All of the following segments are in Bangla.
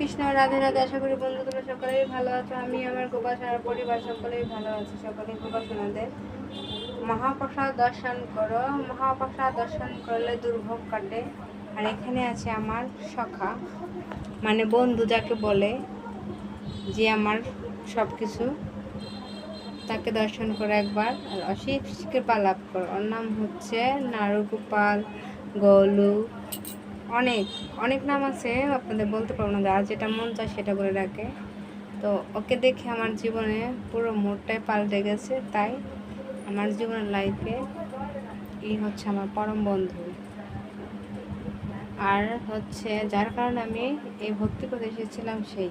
কৃষ্ণ রাধে রাধে আশা করি বন্ধু তোমরা সকলেই ভালো আছো। আমি আমার গোপাল সারা পরিবার সকলেই ভালো আছি। সকলেই গোপাল সোনাদের মহাপ্রসাদ দর্শন করো। মহাপ্রসাদ দর্শন করলে দুর্ভোগ কাটে। আর এখানে আছে আমার সখা। মানে বন্ধু যাকে বলে যে আমার সব কিছু তাকে দর্শন করো একবার। আর অশেষ কৃপা লাভ করো। ওর নাম হচ্ছে নারুগোপাল গলু। অনেক অনেক নাম আছে, আপনাদের বলতে পারব না, যার যেটা মন চায় সেটা বলে রাখে। তো ওকে দেখে আমার জীবনে পুরো মোড়টাই পাল্টে গেছে, তাই আমার জীবনের লাইফে এই হচ্ছে আমার পরম বন্ধু। আর হচ্ছে যার কারণে আমি এই ভক্তি করতে এসেছিলাম সেই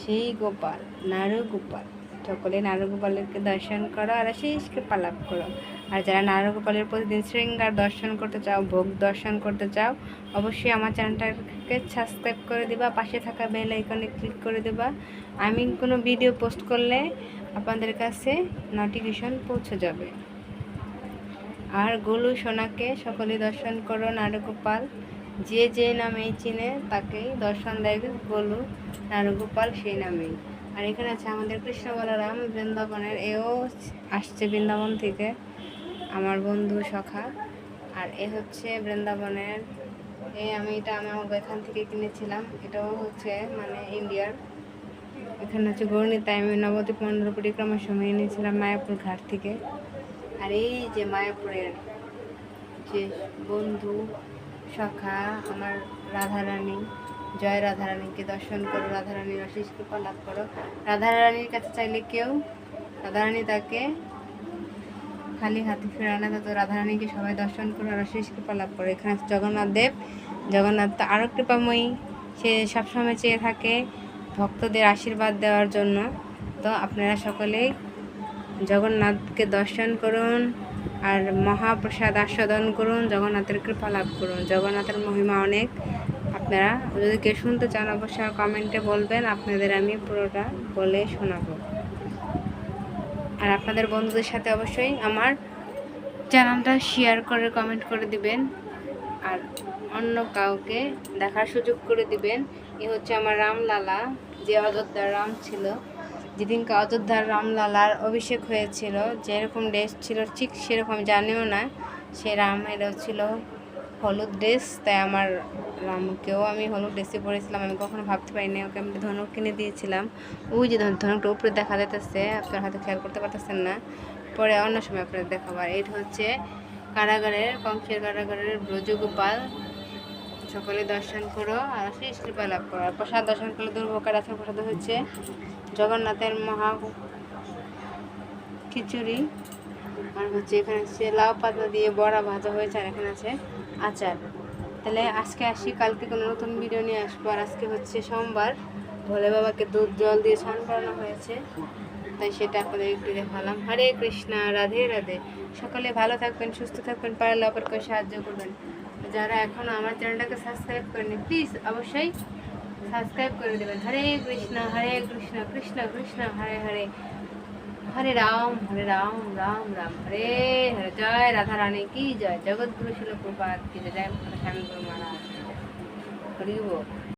সেই গোপাল নারু গোপাল সকলে নারুগোপালকে দর্শন করো আর শেষকে পালাপ করো। আর যারা নারুগোপালের প্রতিদিন শৃঙ্গার দর্শন করতে চাও, ভোগ দর্শন করতে চাও, অবশ্যই আমার চ্যানেলটাকে সাবস্ক্রাইব করে দিবা, পাশে থাকা বেল আইকনে ক্লিক করে দেবা। আমি কোনো ভিডিও পোস্ট করলে আপনাদের কাছে নোটিফিকেশন পৌঁছে যাবে। আর গোলু সোনাকে সকলে দর্শন করো, নারুগোপাল। যে যে নামেই চিনে তাকেই দর্শন দেয় গোলু নারুগোপাল সেই নামেই। আর এখানে আছে আমাদের কৃষ্ণ বলরাম বৃন্দাবনের, এও আসছে বৃন্দাবন থেকে, আমার বন্ধু সখা। আর এ হচ্ছে বৃন্দাবনের, এ আমি এটা, আমি আমার এখান থেকে কিনেছিলাম, এটাও হচ্ছে মানে ইন্ডিয়ার। এখানে হচ্ছে গৌরনীতা, আমি নবদ্বীপ মন্ডল পরিক্রমার সময় এনেছিলাম মায়াপুর ঘাট থেকে। আর এই যে মায়াপুরের যে বন্ধু সখা, আমার রাধারানী, জয় রাধারানীকে দর্শন করো, রাধারানীর অশেষ কৃপা লাভ করো। রাধারানীর কাছে চাইলে কেউ, রাধারানী তাকে খালি হাতে ফেরায় না তো রাধারানীকে সবাই দর্শন করো আর অশেষ কৃপা লাভ করো। এখানে জগন্নাথ দেব। জগন্নাথ তো আরও কৃপাময়ী। সে সবসময় চেয়ে থাকে ভক্তদের আশীর্বাদ দেওয়ার জন্য। তো আপনারা সকলেই জগন্নাথকে দর্শন করুন। আর মহাপ্রসাদ আস্বাদন করুন, জগন্নাথের কৃপা লাভ করুন। জগন্নাথের মহিমা অনেক। আপনারা যদি কেউ শুনতে চান, অবশ্যই কমেন্টে বলবেন। আপনাদের আমি পুরোটা বলে শোনাবো। আর আপনাদের বন্ধুদের সাথে অবশ্যই আমার চ্যানেলটা শেয়ার করে কমেন্ট করে দিবেন। আর অন্য কাউকে দেখার সুযোগ করে দিবেন। এ হচ্ছে আমার রামলালা, যে অযোধ্যার রাম ছিল। যেদিনকে অযোধ্যার রামলালার অভিষেক হয়েছিল, যেরকম ড্রেস ছিল ঠিক সেরকম, জানিও না, সে রামেরও ছিল হলুদ ড্রেস, তাই আমার রামকেও আমি হলুদ ড্রেসে পরেছিলাম। আমি কখনো ভাবতে পারিনি, ওকে আমি ধনুক কিনে দিয়েছিলাম। ওই যে ধন- ধনুকটা উপরে দেখা যাইতেছে, আপনার হয়তো খেয়াল করতে পারতেছেন না। পরে অন্য সময় আপনাদের দেখাবার এটা হচ্ছে কারাগারের, কংসের কারাগারের ব্রজগোপাল। সকলে দর্শন করো আর শেষ কৃপা লাভ করো। আর প্রসাদ দর্শন করলে দুর্ভোকার আছে প্রসাদ হচ্ছে জগন্নাথের মহা খিচুড়ি। আর হচ্ছে এখানে হচ্ছে লাউ পাতা দিয়ে বড়া ভাজা হয়েছে আর এখানে আছে আচার। তাহলে আজকে আসি, কালকে কোনো নতুন ভিডিও নিয়ে আসব। আর আজকে হচ্ছে সোমবার। ভোলে বাবাকে দুধ, জল দিয়ে স্নান করানো হয়েছে। তাই সেটা আপনাদের একটু দেখালাম। হরে কৃষ্ণা, রাধে রাধে। সকলে ভালো থাকবেন, সুস্থ থাকবেন, পারলে অপরকে সাহায্য করবেন। যারা এখনও আমার চ্যানেলটাকে সাবস্ক্রাইব করেনি প্লিজ অবশ্যই সাবস্ক্রাইব করে দেবেন হরে কৃষ্ণ হরে কৃষ্ণ কৃষ্ণ কৃষ্ণ, হরে হরে। হরে রাম হরে রাম রাম রাম। হরে হরে। জয় রাধা রানী কি জয়? জগৎগুরু শিল প্রপাত কি জয়? স্বামী গুরু মহারাজ। হরি বল।